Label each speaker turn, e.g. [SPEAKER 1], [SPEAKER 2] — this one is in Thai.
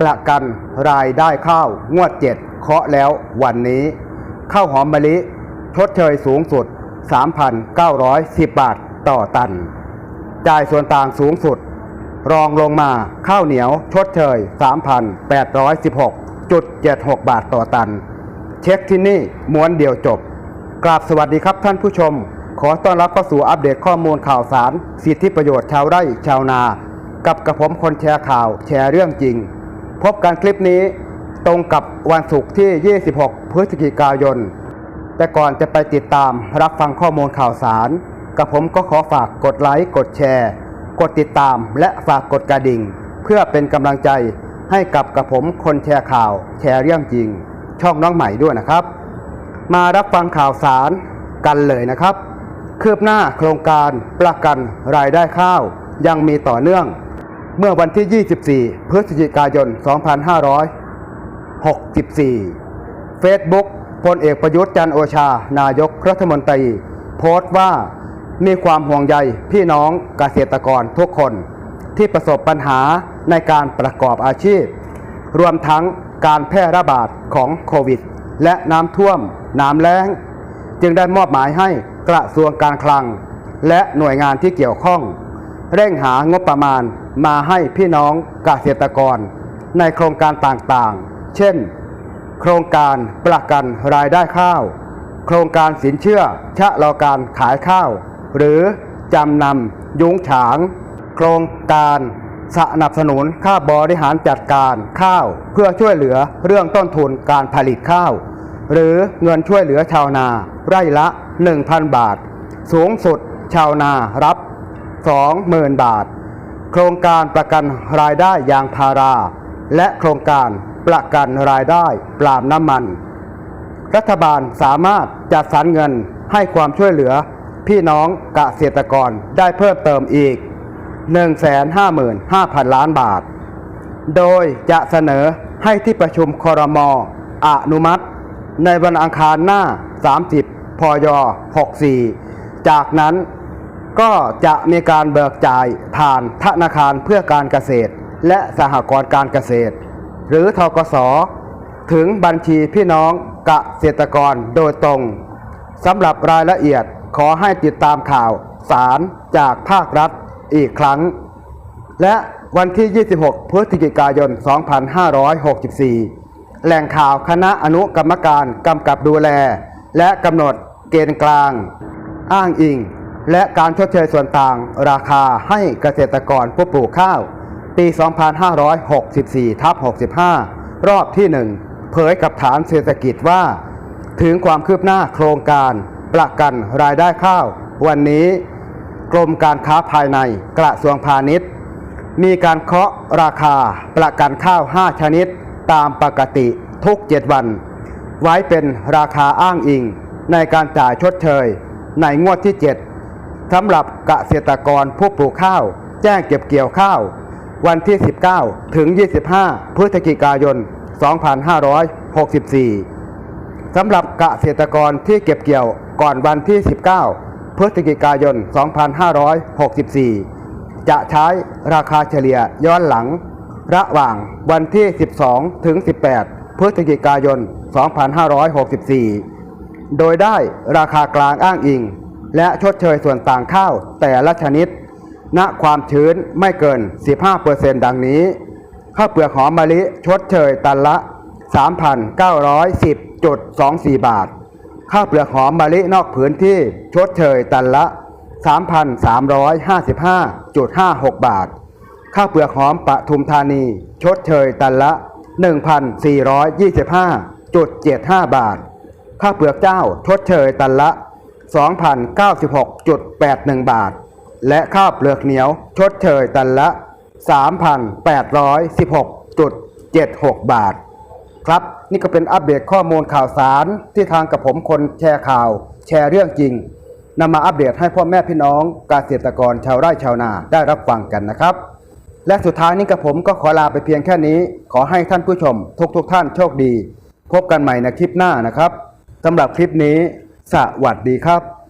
[SPEAKER 1] ประกันรายได้ข้าวงวด7เคาะแล้ววันนี้ข้าวหอมมะลิชดเชยสูงสุด 3,910 บาทต่อตัน จ่ายส่วนต่างสูงสุด รองลงมาข้าวเหนียวชดเชย 3,816.76 บาทต่อตัน เช็คที่นี่ม้วนเดียวจบ กราบสวัสดีครับท่านผู้ชม ขอต้อนรับเข้าสู่อัปเดตข้อมูลข่าวสาร สิทธิประโยชน์ชาวไร่ชาวนา กับกระผมคนแชร์ข่าวแชร์เรื่องจริง พบกันคลิปนี้ตรงกับวันศุกร์ที่ 26 พฤศจิกายน แต่ก่อนจะไปติดตามรับฟังข้อมูลข่าวสาร กับผมก็ขอฝากกดไลค์ กดแชร์ กดติดตามและฝากกดกระดิ่ง เพื่อเป็นกำลังใจให้กับกับผมคนแชร์ข่าว แชร์เรื่องจริง ช่องน้องใหม่ด้วยนะครับ มารับฟังข่าวสารกันเลยนะครับ คืบหน้าโครงการประกันรายได้ข้าว ยังมีต่อเนื่อง เมื่อวันที่ 24 พฤศจิกายน 2564 Facebook พลเอกประยุทธ์จันโอชา นายกรัฐมนตรี โพสต์ว่ามีความห่วงใยพี่น้องเกษตรกรทุกคน ที่ประสบปัญหาในการประกอบอาชีพ รวมทั้งการแพร่ระบาดของโควิด และน้ำท่วม น้ำแล้ง จึงได้มอบหมายให้กระทรวงการคลัง และหน่วยงานที่เกี่ยวข้อง เร่งหางบประมาณมาให้พี่น้องเกษตรกร ในโครงการต่างๆ เช่น โครงการประกันรายได้ข้าว โครงการสินเชื่อชะลอการขายข้าว หรือจำนำยุ้งฉาง โครงการสนับสนุนค่าบริหารจัดการข้าวเพื่อช่วยเหลือเรื่องต้นทุนการผลิตข้าว หรือเงินช่วยเหลือชาวนาไร่ละ 1,000 บาท สูงสุดชาวนารับ 20,000 บาท โครงการประกันรายได้ยางพารา และโครงการประกันรายได้ปล์มน้ำมัน รัฐบาลสามารถจัดสรรเงินให้ความช่วยเหลือพี่น้องเกษตรกรได้เพิ่มเติมอีก 155,000 ล้านบาท โดยจะเสนอให้ที่ประชุมคอรมออนุมัติ ในวันอังคารหน้า 30 พย 64 จากนั้น ก็จะมีการเบิกจ่ายผ่านธนาคารเพื่อการเกษตร และสหกรณ์การเกษตร หรือทกส ถึงบัญชีพี่น้องเกษตรกรโดยตรงสำหรับรายละเอียดขอให้ติดตามข่าวสารจากภาครัฐอีกครั้ง และวันที่ 26 พฤศจิกายน 2564 แหล่งข่าวคณะอนุกรรมการกำกับดูแล และกำหนดเกณฑ์กลาง อ้างอิง และการชดเชยส่วนต่างราคาให้เกษตรกรผู้ปลูกข้าว ปี 2564ทับ65 รอบที่ 1 เผยกับฐานเศรษฐกิจว่า ถึงความคืบหน้าโครงการประกันรายได้ข้าว วันนี้ กรมการค้าภายในกระทรวงพาณิชย์ มีการเคาะราคาประกันข้าว 5 ชนิด ตามปกติทุก 7 วัน ไว้เป็นราคาอ้างอิง ในการจ่ายชดเชย ในงวดที่ 7 สำหรับเกษตรกรผู้ปลูกข้าว แจ้งเก็บเกี่ยวข้าว วันที่ 19 ถึง 25 พฤศจิกายน 2564 สำหรับเกษตรกรที่เก็บเกี่ยวก่อนวันที่ 19 พฤศจิกายน 2564 จะใช้ราคาเฉลี่ยย้อนหลัง ระหว่างวันที่ 12 ถึง 18 พฤศจิกายน 2564 โดยได้ราคากลางอ้างอิง และชดเชยส่วนต่างข้าวแต่ละชนิด ณความชื้นไม่เกิน 15%ดังนี้ ข้าวเปลือกหอมมะลิชดเชยตันละ 3,910.24 บาท ข้าวเปลือกหอมมะลินอกผืนที่ชดเชยตันละ 3,355.56 บาท ข้าวเปลือกหอมปทุมธานีชดเชยตันละ 1,425.75 บาท ข้าวเปลือกเจ้าชดเชยตันละ 2,096.81 บาท และข้าวเปลือกเหนียวชดเชยตันละ 3,816.76 บาท ครับนี่ก็เป็นอัปเดตข้อมูลข่าวสารที่ทางกับผมคนแชร์ข่าว แชร์เรื่องจริงนำมาอัปเดตให้พ่อแม่พี่น้องเกษตรกรชาวไร่ชาวนาได้รับฟังกันนะครับ และสุดท้ายนี้กับผมก็ขอลาไปเพียงแค่นี้ ขอให้ท่านผู้ชมทุกๆทท่านโชคดี พบกันใหม่ในคลิปหน้านะครับสำหรับคลิปนี้ สวัสดีครับ